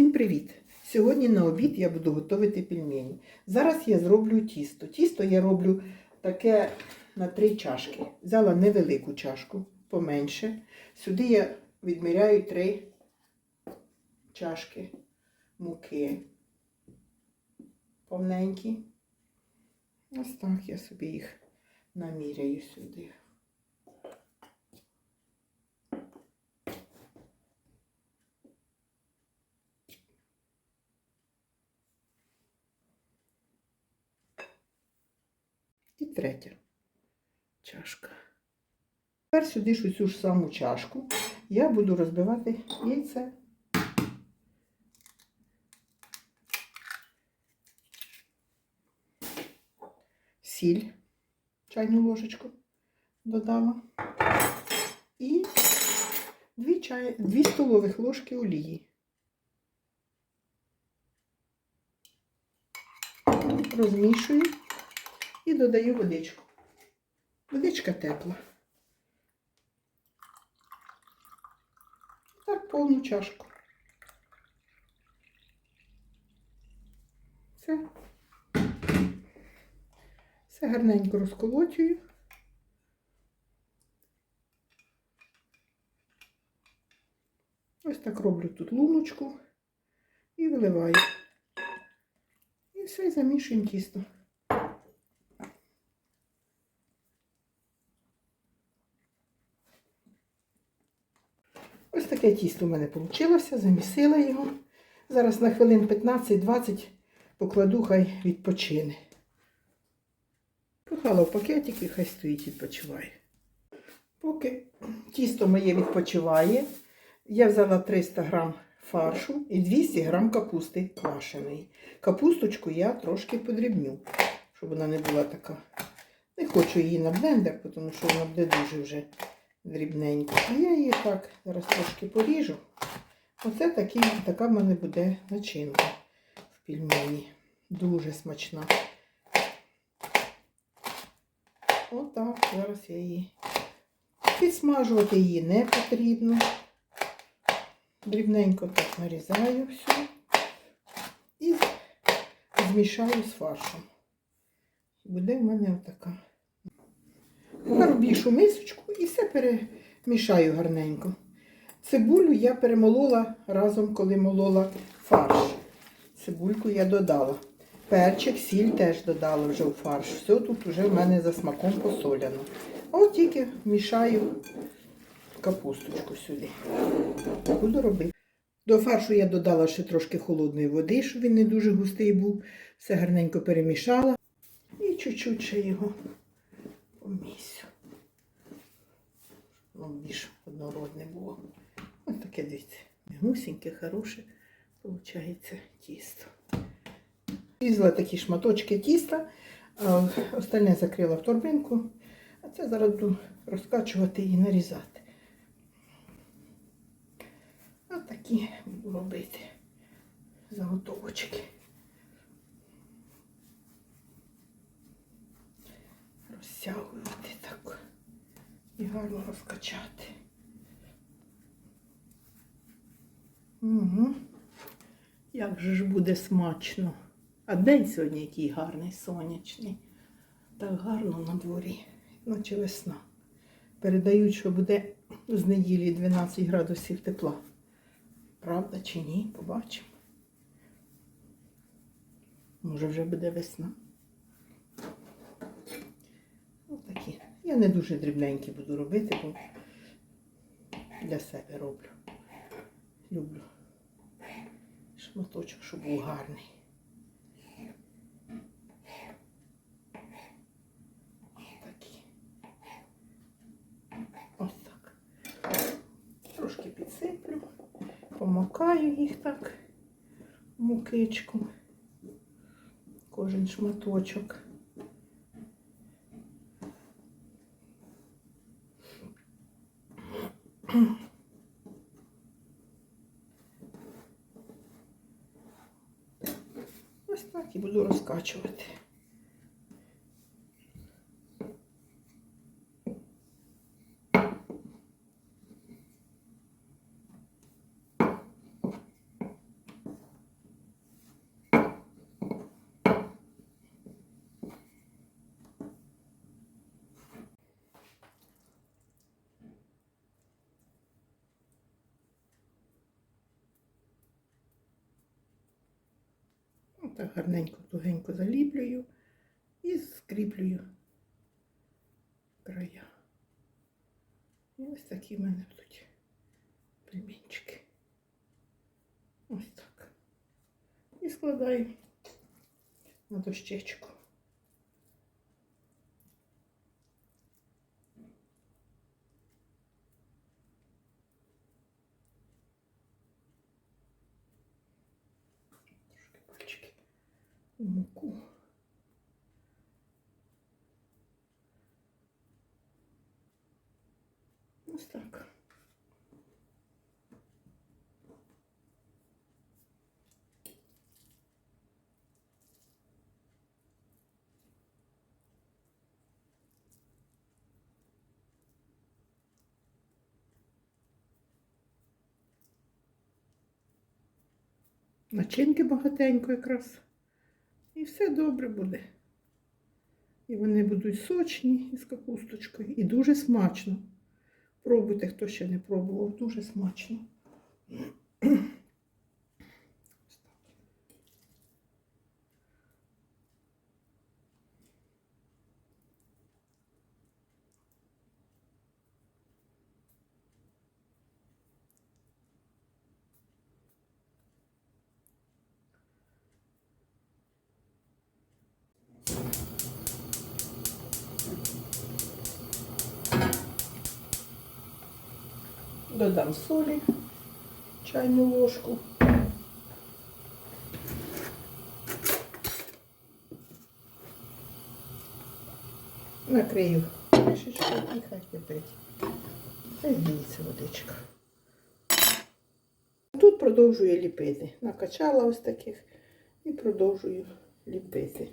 Всім привіт! Сьогодні на обід я буду готувати пельмені. Зараз я зроблю тісто. Тісто я роблю таке на три чашки. Взяла невелику чашку, поменше. Сюди я відміряю три чашки муки. Повненькі. Ось так я собі їх наміряю сюди. І третя чашка. Тепер сюди ж цю ж саму чашку я буду розбивати яйце. Сіль, чайну ложечку додала. І 2, чай, 2 столових ложки олії. Розмішую і додаю водичку. Водичка тепла. Так, повну чашку. Все. Все гарненько розколочую. Ось так роблю тут луночку і виливаю. І все, замішуємо тісто. Ось таке тісто в мене вийшло, замісила його. Зараз на хвилин 15-20 покладу, хай відпочине. Поклала в пакетик і хай стоїть відпочиває. Поки тісто моє відпочиває, я взяла 300 грам фаршу і 200 грам капусти квашеної. Капусточку я трошки подрібню, щоб вона не була така. Не хочу її на блендер, тому що вона буде дуже вже дрібненько. А я її так зараз трошки поріжу. Оце такий, така в мене буде начинка в пельмені. Дуже смачна. Отак, зараз я її. Підсмажувати її не потрібно. Дрібненько так нарізаю все і змішаю з фаршем. Буде в мене отака. Тепер мисочку і все перемішаю гарненько. Цибулю я перемолола разом, коли молола фарш. Цибульку я додала. Перчик, сіль теж додала вже у фарш. Все тут вже в мене за смаком посоляно. А от тільки мішаю капусточку сюди. Буду робити. До фаршу я додала ще трошки холодної води, щоб він не дуже густий був. Все гарненько перемішала. І чуть-чуть ще його помісю. Воно більш однородне було. Ось таке дивіться. Гусіньке, хороше, виходить тісто. Різала такі шматочки тіста, а остальне закрила в торбинку, а це зараз буду розкачувати і нарізати. Ось такі буду робити заготовочки. Розтягувати так і гарно розкачати. Угу. Як же ж буде смачно. А день сьогодні який гарний, сонячний. Так гарно на дворі, наче весна. Передають, що буде з неділі 12 градусів тепла. Правда чи ні? Побачимо. Може вже буде весна. Ось такі. Я не дуже дрібненькі буду робити, бо для себе роблю. Люблю шматочок, щоб був гарний. Такі. Ось так. Трошки підсиплю, помакаю їх так мукичку. Кожен шматочок. Ось так і буду розкачувати. Так гарненько, тугенько заліплюю і скріплюю края. І ось такі в мене будуть пельменчики. Ось так. І складаю на дощечку. Трошки пальчики в муку. Ось так. Начинки багатенько якраз. І все добре буде. І вони будуть сочні із капусточкою. І дуже смачно. Пробуйте, хто ще не пробував, дуже смачно. Додам солі, чайну ложку. Накрию кришечкою і хай кипить. Хай зміється водичка. Тут продовжую ліпити. Накачала ось таких і продовжую ліпити.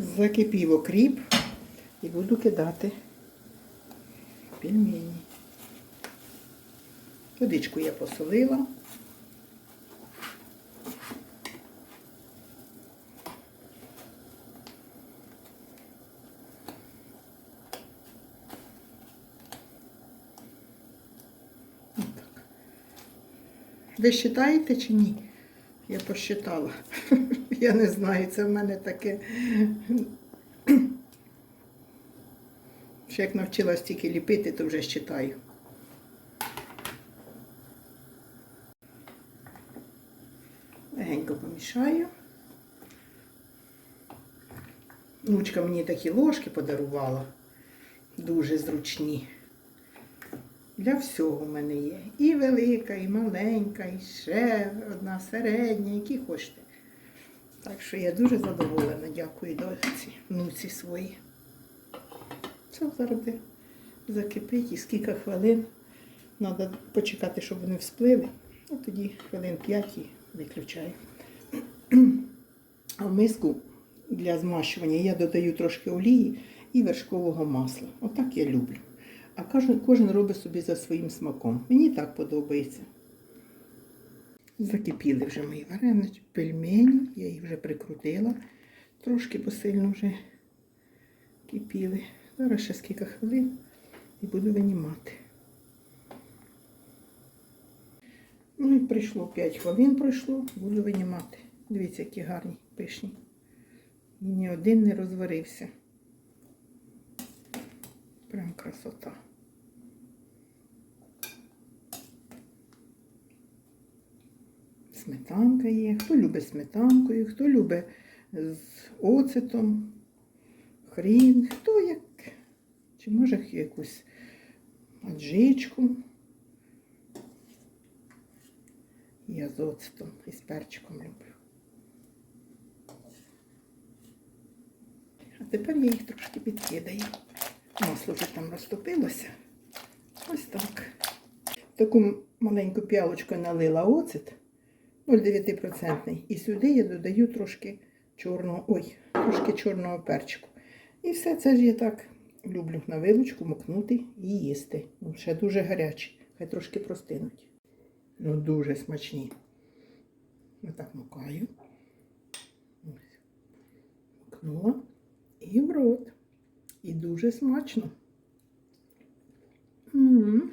Закипів окріп і буду кидати пельмені. Водичку я посолила. Ви считаєте чи ні? Я посчитала. Я не знаю, це в мене таке. Ще як навчилась тільки ліпити, то вже считаю. Легенько помішаю. Внучка мені такі ложки подарувала. Дуже зручні. Для всього в мене є. І велика, і маленька, і ще одна середня, які хочете. Так що я дуже задоволена, дякую дочці, внуці. Все, зараз буде закипить і скільки хвилин. Треба почекати, щоб вони всплили. А тоді хвилин 5 і виключаю. А в миску для змащування я додаю трошки олії і вершкового масла. Отак я люблю. А кожен робить собі за своїм смаком. Мені так подобається. Закипіли вже мої варенички, пельмені, я їх вже прикрутила. Трошки посильно вже кипіли. Зараз ще скільки хвилин і буду винімати. Ну і прийшло 5 хвилин пройшло, буду винімати. Дивіться, які гарні, пишні. І ні один не розварився. Прям красота. Сметанка є. Хто любить сметанкою, хто любить з оцетом, хрін, хто як. Чи може якусь аджичку. Я з оцетом і з перчиком люблю. А тепер я їх трошки підкидаю. Масло вже там розтопилося. Ось так. Таку маленьку п'ялочку налила оцет 0,9%. І сюди я додаю трошки чорного, ой, трошки чорного перчику. І все це ж я так люблю на вилочку мокнути і їсти. Ще дуже гарячі, хай трошки простинуть. Ну, дуже смачні. Отак мукаю. Ось. Мукнула. дуже смачно. М.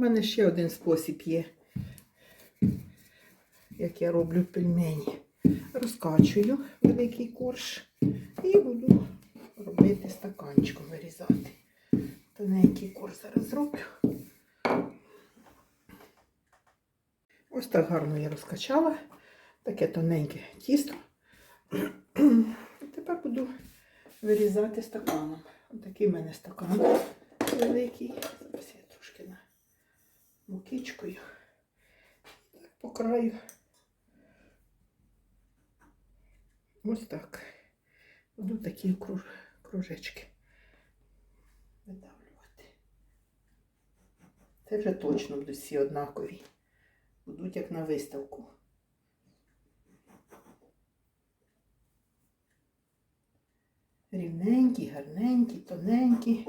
У мене ще один спосіб є, як я роблю пельмені. Розкачую великий корж і буду робити стаканчиком вирізати. Тоненький корж зараз зроблю. Ось так гарно я розкачала. Таке тоненьке тісто. І тепер буду вирізати стаканом. Ось такий в мене стакан великий. Зараз я трошки на мукичкою. Так, по краю. Ось так. Буду такі круж- кружечки видавлювати. Це вже точно будуть всі однакові. Будуть як на виставку. Рівненькі, гарненькі, тоненькі.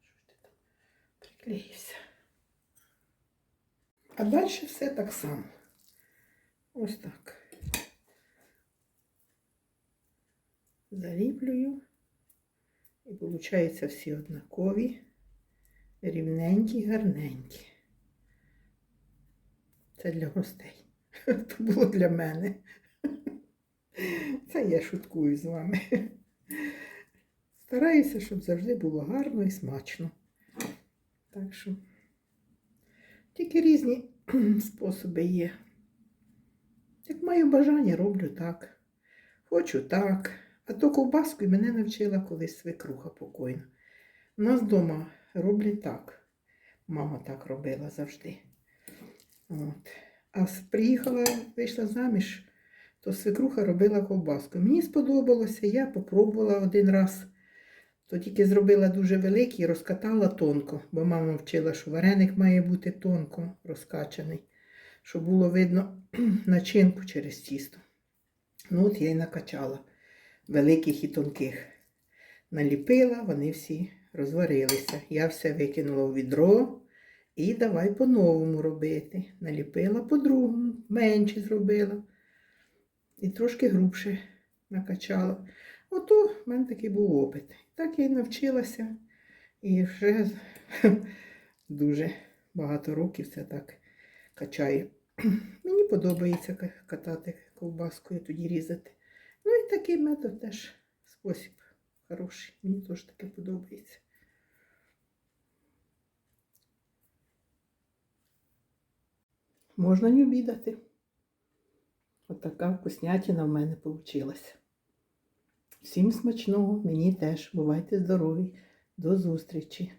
Що ж ти там приклеївся? А далі все так само. Ось так. Заліплюю. І виходить всі однакові, рівненькі, гарненькі. Це для гостей. Це було для мене. Це я шуткую з вами. Стараюся, щоб завжди було гарно і смачно. Так що тільки різні способи є. Як маю бажання, роблю так. Хочу так. А то ковбаску мене навчила колись свекруха покойна. У нас вдома роблять так. Мама так робила завжди. От. А приїхала, вийшла заміж, то свекруха робила ковбаску. Мені сподобалося, я попробувала один раз. То тільки зробила дуже великий, розкатала тонко, бо мама вчила, що вареник має бути тонко розкачаний, щоб було видно начинку через тісто. Ну от я й накачала великих і тонких. Наліпила, вони всі розварилися. Я все викинула у відро і давай по-новому робити. Наліпила по-другому, менше зробила. І трошки грубше накачала. Ото в мене такий був опит. Так я й навчилася. І вже дуже багато років це так качаю. Мені подобається ка- катати ковбаскою, тоді різати. Ну і такий метод теж спосіб хороший. Мені теж таке подобається. Можна не обідати. Отака вкуснятина в мене вийшла. Всім смачного, мені теж. Бувайте здорові. До зустрічі!